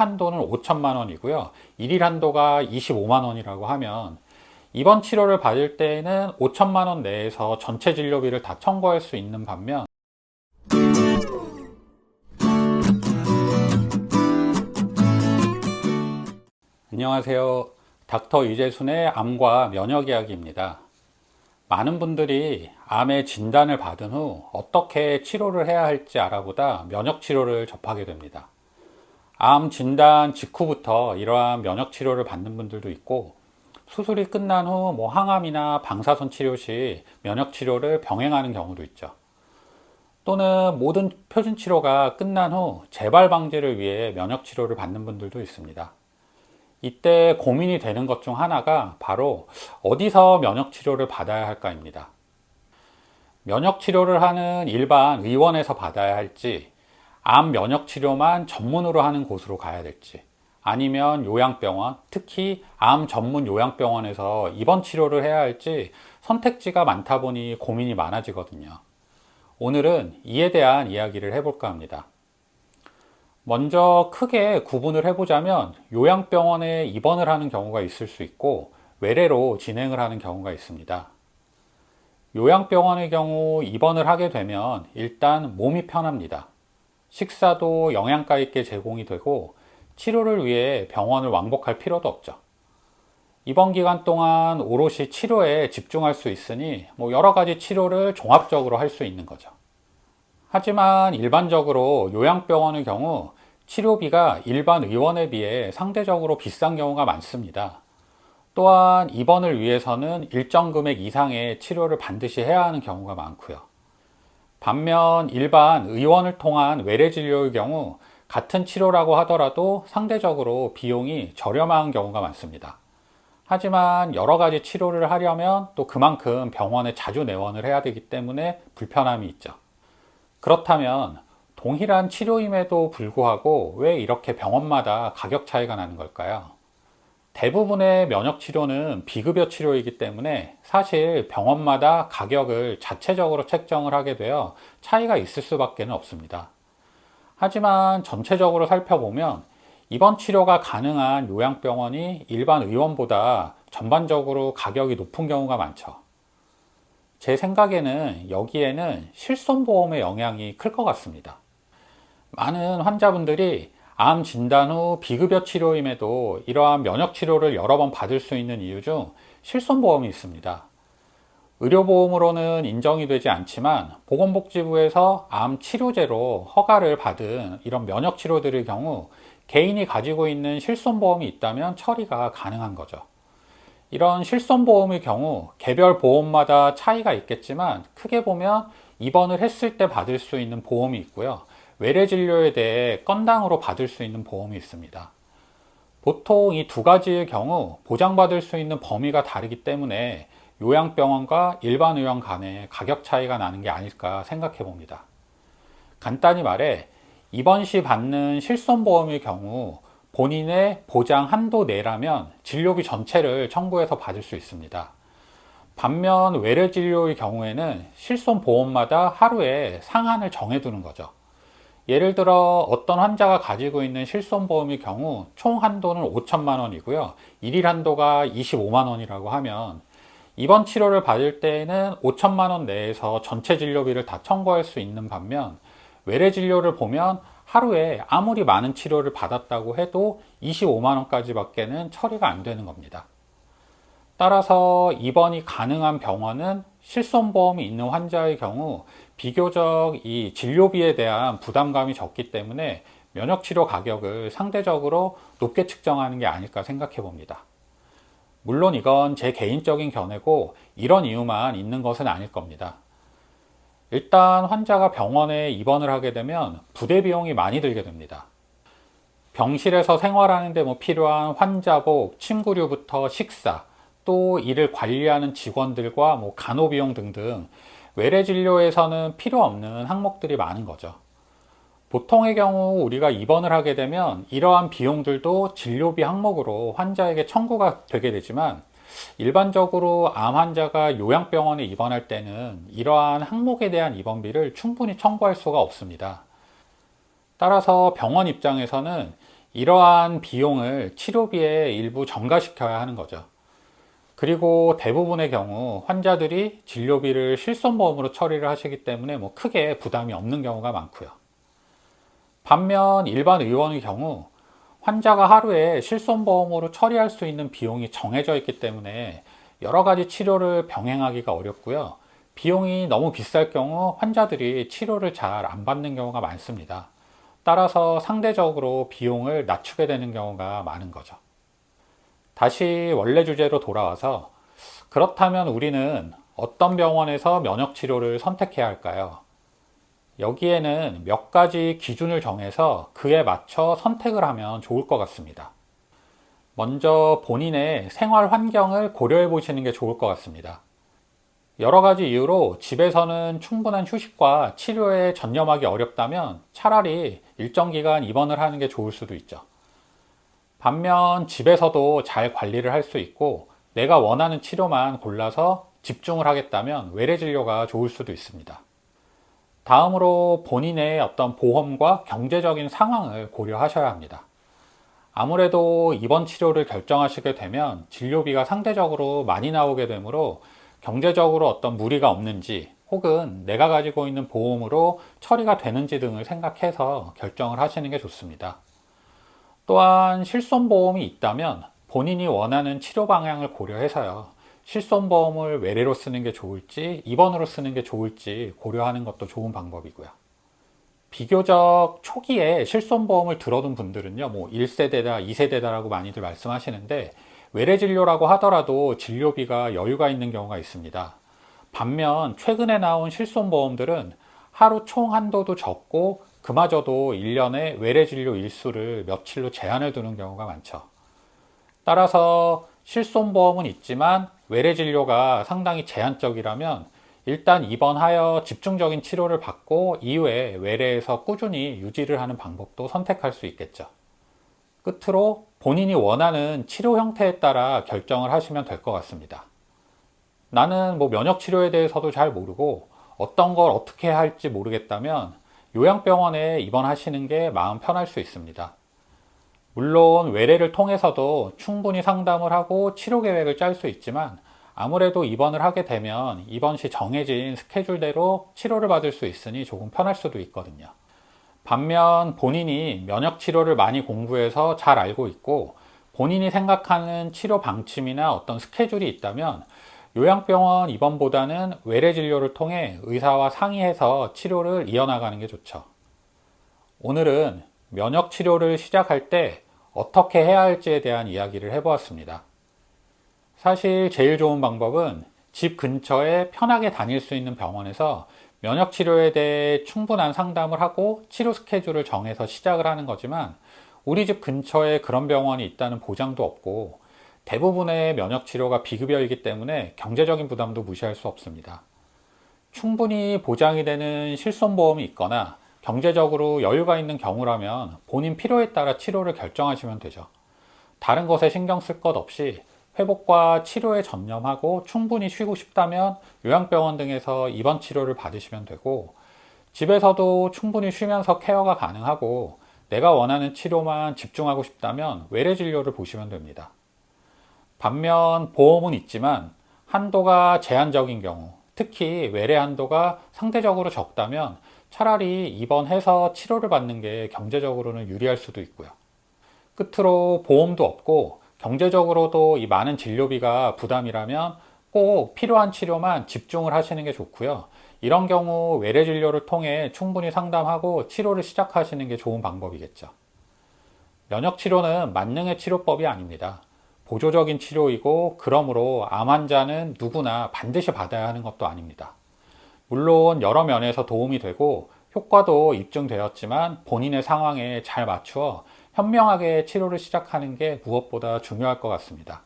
한도는 5천만 원이고요. 일일 한도가 25만 원이라고 하면 입원 치료를 받을 때에는 5천만 원 내에서 전체 진료비를 다 청구할 수 있는 반면 안녕하세요. 닥터 이재순의 암과 면역 이야기입니다. 많은 분들이 암의 진단을 받은 후 어떻게 치료를 해야 할지 알아보다 면역 치료를 접하게 됩니다. 암 진단 직후부터 이러한 면역 치료를 받는 분들도 있고 수술이 끝난 후 뭐 항암이나 방사선 치료 시 면역 치료를 병행하는 경우도 있죠. 또는 모든 표준 치료가 끝난 후 재발 방지를 위해 면역 치료를 받는 분들도 있습니다. 이때 고민이 되는 것 중 하나가 바로 어디서 면역 치료를 받아야 할까입니다. 면역 치료를 하는 일반 의원에서 받아야 할지, 암 면역 치료만 전문으로 하는 곳으로 가야 될지, 아니면 요양병원, 특히 암 전문 요양병원에서 입원 치료를 해야 할지 선택지가 많다 보니 고민이 많아지거든요. 오늘은 이에 대한 이야기를 해볼까 합니다. 먼저 크게 구분을 해보자면 요양병원에 입원을 하는 경우가 있을 수 있고 외래로 진행을 하는 경우가 있습니다. 요양병원의 경우 입원을 하게 되면 일단 몸이 편합니다. 식사도 영양가 있게 제공이 되고 치료를 위해 병원을 왕복할 필요도 없죠. 입원 기간 동안 오롯이 치료에 집중할 수 있으니 뭐 여러 가지 치료를 종합적으로 할 수 있는 거죠. 하지만 일반적으로 요양병원의 경우 치료비가 일반 의원에 비해 상대적으로 비싼 경우가 많습니다. 또한 입원을 위해서는 일정 금액 이상의 치료를 반드시 해야 하는 경우가 많고요. 반면 일반 의원을 통한 외래 진료의 경우 같은 치료라고 하더라도 상대적으로 비용이 저렴한 경우가 많습니다. 하지만 여러 가지 치료를 하려면 또 그만큼 병원에 자주 내원을 해야 되기 때문에 불편함이 있죠. 그렇다면 동일한 치료임에도 불구하고 왜 이렇게 병원마다 가격 차이가 나는 걸까요? 대부분의 면역 치료는 비급여 치료이기 때문에 사실 병원마다 가격을 자체적으로 책정을 하게 되어 차이가 있을 수밖에 없습니다. 하지만 전체적으로 살펴보면 입원 치료가 가능한 요양병원이 일반 의원보다 전반적으로 가격이 높은 경우가 많죠. 제 생각에는 여기에는 실손보험의 영향이 클 것 같습니다. 많은 환자분들이 암 진단 후 비급여 치료임에도 이러한 면역 치료를 여러 번 받을 수 있는 이유 중 실손보험이 있습니다. 의료보험으로는 인정이 되지 않지만 보건복지부에서 암 치료제로 허가를 받은 이런 면역 치료들의 경우 개인이 가지고 있는 실손보험이 있다면 처리가 가능한 거죠. 이런 실손보험의 경우 개별 보험마다 차이가 있겠지만 크게 보면 입원을 했을 때 받을 수 있는 보험이 있고요. 외래 진료에 대해 건당으로 받을 수 있는 보험이 있습니다. 보통 이 두 가지의 경우 보장받을 수 있는 범위가 다르기 때문에 요양병원과 일반 의원 간의 가격 차이가 나는 게 아닐까 생각해 봅니다. 간단히 말해 입원 시 받는 실손보험의 경우 본인의 보장 한도 내라면 진료비 전체를 청구해서 받을 수 있습니다. 반면 외래 진료의 경우에는 실손 보험마다 하루에 상한을 정해두는 거죠. 예를 들어 어떤 환자가 가지고 있는 실손보험의 경우 총 한도는 5천만 원이고요. 일일 한도가 25만 원이라고 하면 입원 치료를 받을 때에는 5천만 원 내에서 전체 진료비를 다 청구할 수 있는 반면 외래 진료를 보면 하루에 아무리 많은 치료를 받았다고 해도 25만 원까지 밖에는 처리가 안 되는 겁니다. 따라서 입원이 가능한 병원은 실손보험이 있는 환자의 경우 비교적 이 진료비에 대한 부담감이 적기 때문에 면역치료 가격을 상대적으로 높게 측정하는 게 아닐까 생각해 봅니다. 물론 이건 제 개인적인 견해고 이런 이유만 있는 것은 아닐 겁니다. 일단 환자가 병원에 입원을 하게 되면 부대 비용이 많이 들게 됩니다. 병실에서 생활하는데 뭐 필요한 환자복, 침구류부터 식사, 또 이를 관리하는 직원들과 뭐 간호비용 등등 외래 진료에서는 필요 없는 항목들이 많은 거죠. 보통의 경우 우리가 입원을 하게 되면 이러한 비용들도 진료비 항목으로 환자에게 청구가 되게 되지만 일반적으로 암 환자가 요양병원에 입원할 때는 이러한 항목에 대한 입원비를 충분히 청구할 수가 없습니다. 따라서 병원 입장에서는 이러한 비용을 치료비에 일부 전가시켜야 하는 거죠. 그리고 대부분의 경우 환자들이 진료비를 실손보험으로 처리를 하시기 때문에 뭐 크게 부담이 없는 경우가 많고요. 반면 일반 의원의 경우 환자가 하루에 실손보험으로 처리할 수 있는 비용이 정해져 있기 때문에 여러 가지 치료를 병행하기가 어렵고요. 비용이 너무 비쌀 경우 환자들이 치료를 잘 안 받는 경우가 많습니다. 따라서 상대적으로 비용을 낮추게 되는 경우가 많은 거죠. 다시 원래 주제로 돌아와서 그렇다면 우리는 어떤 병원에서 면역 치료를 선택해야 할까요? 여기에는 몇 가지 기준을 정해서 그에 맞춰 선택을 하면 좋을 것 같습니다. 먼저 본인의 생활 환경을 고려해 보시는 게 좋을 것 같습니다. 여러 가지 이유로 집에서는 충분한 휴식과 치료에 전념하기 어렵다면 차라리 일정 기간 입원을 하는 게 좋을 수도 있죠. 반면 집에서도 잘 관리를 할 수 있고 내가 원하는 치료만 골라서 집중을 하겠다면 외래 진료가 좋을 수도 있습니다. 다음으로 본인의 어떤 보험과 경제적인 상황을 고려하셔야 합니다. 아무래도 입원 치료를 결정하시게 되면 진료비가 상대적으로 많이 나오게 되므로 경제적으로 어떤 무리가 없는지 혹은 내가 가지고 있는 보험으로 처리가 되는지 등을 생각해서 결정을 하시는 게 좋습니다. 또한 실손보험이 있다면 본인이 원하는 치료 방향을 고려해서요. 실손보험을 외래로 쓰는 게 좋을지 입원으로 쓰는 게 좋을지 고려하는 것도 좋은 방법이고요. 비교적 초기에 실손보험을 들어둔 분들은요, 뭐 1세대다, 2세대다라고 많이들 말씀하시는데 외래 진료라고 하더라도 진료비가 여유가 있는 경우가 있습니다. 반면 최근에 나온 실손보험들은 하루 총 한도도 적고 그마저도 1년에 외래 진료 일수를 며칠로 제한을 두는 경우가 많죠. 따라서 실손보험은 있지만 외래 진료가 상당히 제한적이라면 일단 입원하여 집중적인 치료를 받고 이후에 외래에서 꾸준히 유지를 하는 방법도 선택할 수 있겠죠. 끝으로 본인이 원하는 치료 형태에 따라 결정을 하시면 될 것 같습니다. 나는 뭐 면역 치료에 대해서도 잘 모르고 어떤 걸 어떻게 할지 모르겠다면 요양병원에 입원하시는 게 마음 편할 수 있습니다. 물론 외래를 통해서도 충분히 상담을 하고 치료 계획을 짤 수 있지만 아무래도 입원을 하게 되면 입원 시 정해진 스케줄대로 치료를 받을 수 있으니 조금 편할 수도 있거든요. 반면 본인이 면역 치료를 많이 공부해서 잘 알고 있고 본인이 생각하는 치료 방침이나 어떤 스케줄이 있다면 요양병원 입원보다는 외래 진료를 통해 의사와 상의해서 치료를 이어나가는 게 좋죠. 오늘은 면역 치료를 시작할 때 어떻게 해야 할지에 대한 이야기를 해보았습니다. 사실 제일 좋은 방법은 집 근처에 편하게 다닐 수 있는 병원에서 면역 치료에 대해 충분한 상담을 하고 치료 스케줄을 정해서 시작을 하는 거지만 우리 집 근처에 그런 병원이 있다는 보장도 없고 대부분의 면역 치료가 비급여이기 때문에 경제적인 부담도 무시할 수 없습니다. 충분히 보장이 되는 실손보험이 있거나 경제적으로 여유가 있는 경우라면 본인 필요에 따라 치료를 결정하시면 되죠. 다른 것에 신경 쓸 것 없이 회복과 치료에 전념하고 충분히 쉬고 싶다면 요양병원 등에서 입원 치료를 받으시면 되고 집에서도 충분히 쉬면서 케어가 가능하고 내가 원하는 치료만 집중하고 싶다면 외래 진료를 보시면 됩니다. 반면 보험은 있지만 한도가 제한적인 경우, 특히 외래 한도가 상대적으로 적다면 차라리 입원해서 치료를 받는 게 경제적으로는 유리할 수도 있고요. 끝으로 보험도 없고 경제적으로도 이 많은 진료비가 부담이라면 꼭 필요한 치료만 집중을 하시는 게 좋고요. 이런 경우 외래 진료를 통해 충분히 상담하고 치료를 시작하시는 게 좋은 방법이겠죠. 면역 치료는 만능의 치료법이 아닙니다. 보조적인 치료이고 그러므로 암 환자는 누구나 반드시 받아야 하는 것도 아닙니다. 물론 여러 면에서 도움이 되고 효과도 입증되었지만 본인의 상황에 잘 맞추어 현명하게 치료를 시작하는 게 무엇보다 중요할 것 같습니다.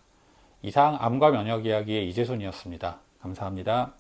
이상 암과 면역 이야기의 이재순이었습니다. 감사합니다.